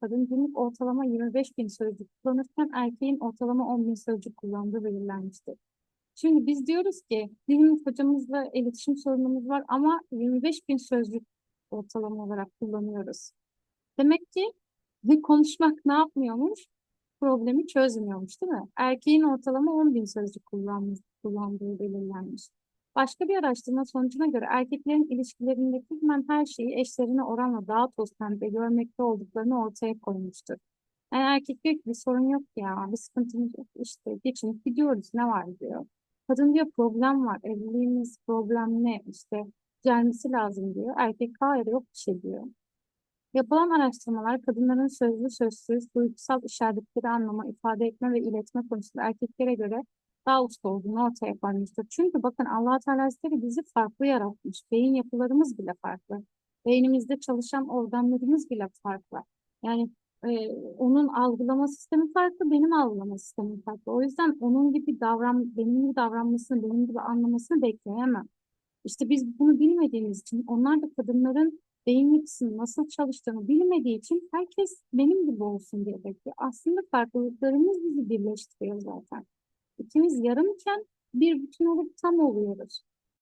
kadın günlük ortalama 25 bin sözcük kullanırken erkeğin ortalama 10 bin sözcük kullandığı belirlenmiştir. Şimdi biz diyoruz ki bizim hocamızla iletişim sorunumuz var ama 25 bin sözcük ortalama olarak kullanıyoruz. Demek ki konuşmak ne yapmıyormuş? Problemi çözmüyormuş değil mi? Erkeğin ortalama 10 bin sözcük kullandığı belirlenmiş. Başka bir araştırma sonucuna göre erkeklerin ilişkilerindeki hemen her şeyi eşlerine oranla daha toz pembe görmekte olduklarını ortaya koymuştur. Yani erkek diyor ki bir sorun yok ya, bir sıkıntımız yok işte geçinip gidiyoruz ne var diyor. Kadın diyor problem var, evliliğimiz problem ne işte gelmesi lazım diyor. Erkek hayır yok bir şey diyor. Yapılan araştırmalar kadınların sözlü sözsüz duygusal işaretleri anlama, ifade etme ve iletme konusunda erkeklere göre daha usta olduğunu ortaya koymuştur. Çünkü bakın allah Teala Hazretleri bizi farklı yaratmış. Beyin yapılarımız bile farklı. Beynimizde çalışan organlarımız bile farklı. Yani e, onun algılama sistemi farklı, benim algılama sistemim farklı. O yüzden onun gibi davran, benim gibi davranmasını, benim gibi anlamasını bekleyemem. İşte biz bunu bilmediğimiz için onlar da kadınların beyin yapısının nasıl çalıştığını bilmediği için herkes benim gibi olsun diye bekliyor. Aslında farklılıklarımız bizi birleştiriyor zaten. İkimiz yarımken bir bütün olup tam oluyoruz.